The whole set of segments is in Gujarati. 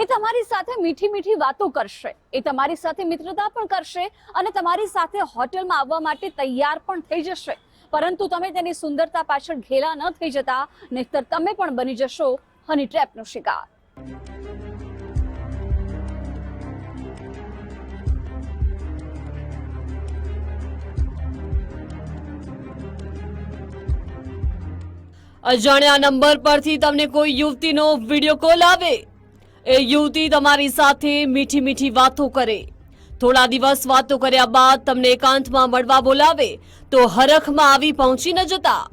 એ તમારી સાથે મીઠી મીઠી વાતો કરશે. એ તમારી સાથે મિત્રતા પણ કરશે અને તમારી સાથે હોટલમાં આવવા માટે તૈયાર પણ થઈ જશે. પરંતુ તમે તેની સુંદરતા પાછળ ઘેલા ન થઈ જતા, નહીતર તમે પણ બની જશો હની ટ્રેપનો શિકાર. અજાણ્યા નંબર પરથી તમને કોઈ યુવતીનો વીડિયો કોલ આવે? એ યુવતી તમારી સાથે મીઠી મીઠી વાતો કરે. થોડા દિવસ વાતો કર્યા બાદ તમને એકાંતમાં મળવા બોલાવે, તો હરખમાં આવી પહોંચી ન જતા.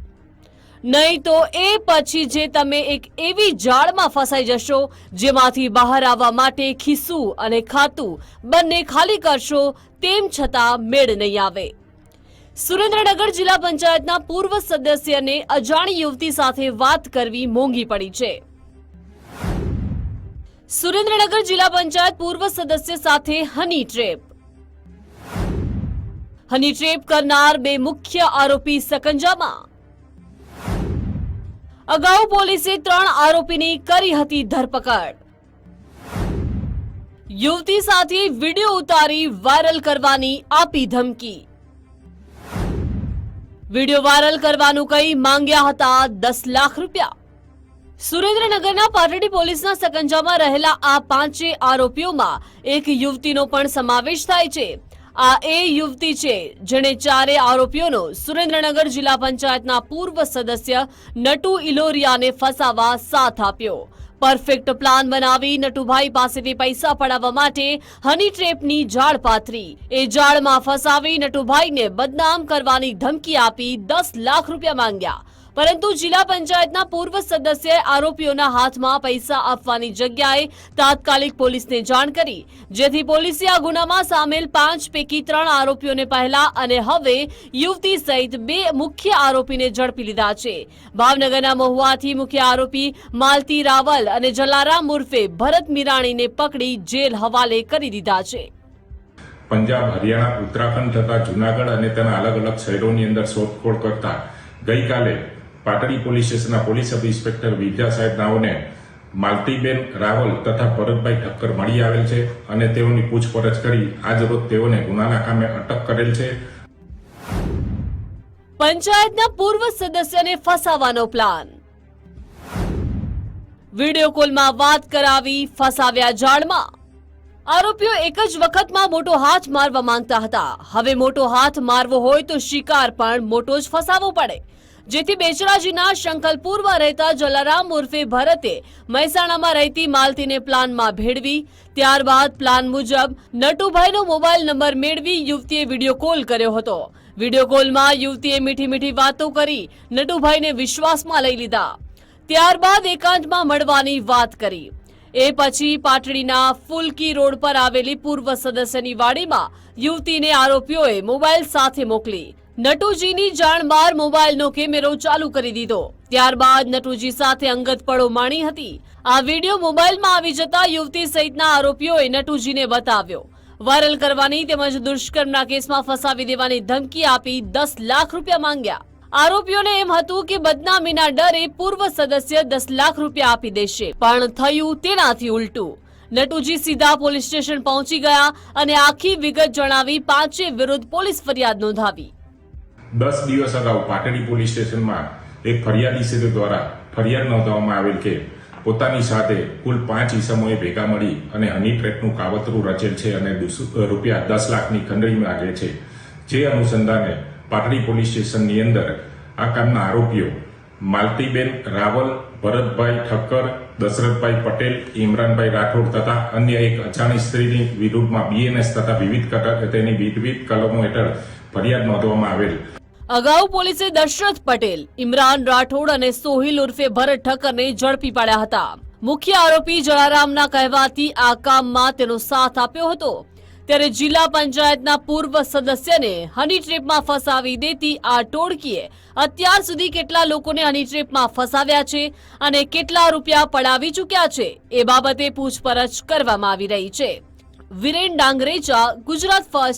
નહીં તો એ પછી જે તમે એક એવી જાળમાં ફસાઈ જશો, જેમાંથી બહાર આવવા માટે ખિસ્સું અને ખાતું બંને ખાલી કરશો, તેમ છતાં મેળ નહીં આવે. સુરેન્દ્રનગર જિલ્લા પંચાયતના પૂર્વ સદસ્યને અજાણી યુવતી સાથે વાત કરવી મોંઘી પડી છે. સુરેન્દ્રનગર જિલ્લા પંચાયત પૂર્વ સદસ્ય સાથે હની ટ્રેપ. હની ટ્રેપ કરનાર બે મુખ્ય આરોપી સકંજામાં. અગાઉ પોલીસે ત્રણ આરોપીની કરી હતી ધરપકડ. યુવતી સાથે વીડિયો ઉતારી વાયરલ કરવાની આપી ધમકી. વીડિયો વાયરલ કરવાનું કહી માંગ્યા હતા દસ લાખ રૂપિયા. સુરેન્દ્રનગરના પાટડી પોલીસના સકંજામાં રહેલા આ પાંચે આરોપીઓમાં એક યુવતીનો પણ સમાવેશ થાય છે. આ એ યુવતી છે જેણે ચારે આરોપીઓનો સુરેન્દ્રનગર જિલ્લા પંચાયતના પૂર્વ સદસ્ય નટુ ઇલોરિયાને ફસાવા સાથ આપ્યો. પરફેક્ટ પ્લાન બનાવી નટુભાઈ પાસેથી પૈસા પડાવવા માટે હની ટ્રેપની જાળ પાથરી. એ જાળમાં ફસાવી નટુભાઈને બદનામ કરવાની ધમકી આપી દસ લાખ રૂપિયા માંગ્યા. પરંતુ જિલ્લા પંચાયતના પૂર્વ સદસ્યએ આરોપીઓના હાથમાં પૈસા આપવાની જગ્યાએ તાત્કાલિક પોલીસને જાણ કરી, જેથી પોલીસે આ ગુનામાં સામેલ પાંચ પૈકી ત્રણ આરોપીઓને પહેલા અને હવે યુવતી સહિત બે મુખ્ય આરોપીને ઝડપી લીધા છે. ભાવનગરના મહુવાથી મુખ્ય આરોપી માલતી રાવલ અને જલારામ ઉર્ફે ભરત મીરાણીને પકડી જેલ હવાલે કરી દીધા છે. પંજાબ, હરિયાણા, ઉત્તરાખંડ તથા જુનાગઢ અને તેના અલગ અલગ શહેરોની અંદર શોધખોળ કરતા ગઈકાલે પાટડી પોલીસ સ્ટેશનના પોલીસ સબ ઇન્સ્પેક્ટર વિદ્યા સાહેબ નાઓને માલતીબેન રાવલ તથા ભરતભાઈ ઠક્કર મળી આવેલ છે અને તેઓની પૂછપરછ કરી આજરોજ તેઓને ગુનાના કામે અટક કરેલ છે. પંચાયતના પૂર્વ સદસ્યને ફસાવાનો પ્લાન. વીડિયો કોલમાં વાત કરાવી ફસાવ્યા જાળમાં. આરોપીઓ એક જ વખતમાં મોટો હાથ મારવા માંગતા હતા. હવે મોટો હાથ મારવો હોય તો શિકાર પણ મોટો જ ફસાવવો પડે. જેથી બેચરાજીના શંખલપુરમાં રહેતા જલારામ ઉર્ફે ભરતે મહેસાણામાં રહેતી માલતીને પ્લાનમાં ભેળવી. ત્યારબાદ પ્લાન મુજબ નટુભાઈનો મોબાઈલ નંબર મેળવી યુવતીએ વીડિયો કોલ કર્યો હતો. વીડિયો કોલમાં યુવતીએ મીઠી મીઠી વાતો કરી નટુભાઈને વિશ્વાસમાં લઈ લીધા. ત્યારબાદ એકાંતમાં મળવાની વાત કરી. એ પછી પાટડીના ફુલકી રોડ પર આવેલી પૂર્વ સદસ્યની વાડીમાં યુવતીને આરોપીઓએ મોબાઈલ સાથે મોકલી. નટુજીની જાણ બાર મોબાઈલનો કેમેરો ચાલુ કરી દીધો. ત્યારબાદ નટુજી સાથે અંગત પળો માણી હતી. આ વીડિયો મોબાઈલમાં આવી જતા યુવતી સહિતના આરોપીઓએ નટુજીને બતાવ્યો. વાયરલ કરવાની તેમજ દુષ્કર્મના કેસમાં ફસાવી દેવાની ધમકી આપી દસ લાખ રૂપિયા માંગ્યા. આરોપીઓને એમ હતું કે બદનામીના ડરે પૂર્વ સદસ્ય દસ લાખ રૂપિયા આપી દેશે, પણ થયું તેનાથી ઉલટું. નટુજી સીધા પોલીસ સ્ટેશન પહોંચી ગયા અને આખી વિગત જણાવી પાંચે વિરુદ્ધ પોલીસ ફરિયાદ નોંધાવી. દસ દિવસ અગાઉ પાટડી પોલીસ સ્ટેશનમાં એક ફરિયાદી સેતુ દ્વારા ફરિયાદ નોંધવામાં આવેલ કે પોતાની સાથે કુલ પાંચ ઈસમોએ ભેગા મળી અને હની ટ્રેકનું કાવતરું રચેલ છે અને રૂપિયા દસ લાખની ખંડણી માગે છે. જે અનુસંધાને પાટડી પોલીસ સ્ટેશનની અંદર આ કામના આરોપીઓ માલતીબેન રાવલ, ભરતભાઈ ઠક્કર, દશરથભાઈ પટેલ, ઇમરાનભાઈ રાઠોડ તથા અન્ય એક અજાણી સ્ત્રીની વિરુદ્ધમાં બીએનએસ તથા વિવિધ તેની વિવિધ કલમો હેઠળ ફરિયાદ નોંધવામાં આવેલ. અગાઉ પોલીસે દશરથ પટેલ, ઇમરાન રાઠોડ અને સોહિલ ઉર્ફે ભરત ઠક્કરને ઝડપી પાડ્યા હતા. મુખ્ય આરોપી જલારામના કહેવાથી આ કામમાં તેનો સાથ આપ્યો હતો. ત્યારે જિલ્લા પંચાયતના પૂર્વ સદસ્યને હની ટ્રીપમાં ફસાવી દેતી આ ટોળકીએ અત્યાર સુધી કેટલા લોકોને હની ટ્રીપમાં ફસાવ્યા છે અને કેટલા રૂપિયા પડાવી ચૂક્યા છે એ બાબતે પૂછપરછ કરવામાં આવી રહી છે. વિરેન ડાંગરેચા, ગુજરાત ફર્સ્ટ